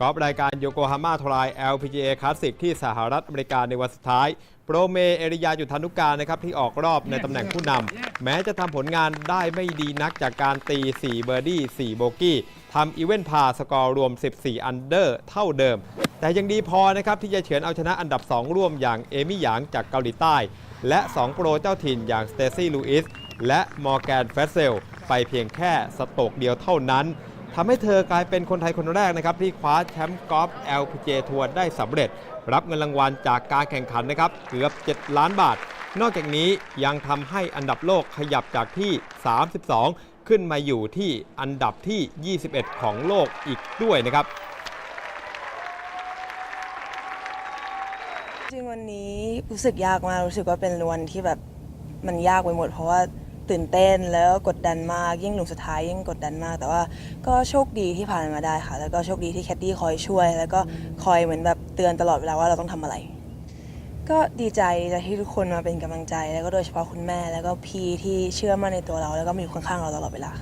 กอล์ฟรายการโยโกฮาม่าทราย LPGA Classic ที่สหรัฐอเมริกาในวันสุดท้าย โปรเมเอริยาจุธานุการนะครับที่ออกรอบในตำแหน่งผู้นำแม้จะทำผลงานได้ไม่ดีนักจากการตี 4 เบอร์ดี้ 4 โบกี้ทำอีเวนต์พาสกอร์รวม 14 อันเดอร์เท่าเดิม แต่ยังดีพอนะครับที่จะเฉือนเอาชนะอันดับ 2 ร่วมอย่างเอมี่หยางจากเกาหลีใต้ และ 2 โปรเจ้าถิ่นอย่างสเตซี่ลูอิสและมอร์แกนเฟสเซลไปเพียงแค่สโตกเดียวเท่านั้น ทำให้เธอกลายเป็นคนไทยคนแรกนะครับที่คว้าแชมป์กอล์ฟ LPGA ทัวร์ได้สำเร็จ รับเงินรางวัลจากการแข่งขันนะครับเกือบ 7 ล้านบาท นอกจากนี้ยังทำให้อันดับโลกขยับจากที่ 32 ขึ้นมาอยู่ที่อันดับที่ 21 ของโลกอีกด้วยนะครับจริงวันนี้รู้สึกยากมากรู้สึกว่าเป็นวันที่แบบมันยากไปหมด เพราะว่า ตื่นเต้นแล้วกดดันมากยิ่งหลุมสุดท้ายยิ่งกดดันมาก แต่ว่าก็โชคดีที่ผ่านมาได้ค่ะ แล้วก็โชคดีที่แคดดี้คอยช่วย แล้วก็คอยเหมือนแบบเตือนตลอดเวลาว่าเราต้องทำอะไร ก็ดีใจที่ทุกคนมาเป็นกำลังใจ แล้วก็โดยเฉพาะคุณแม่ แล้วก็พี่ที่เชื่อมั่นในตัวเรา แล้วก็มีอยู่ข้างๆเราตลอดเวลา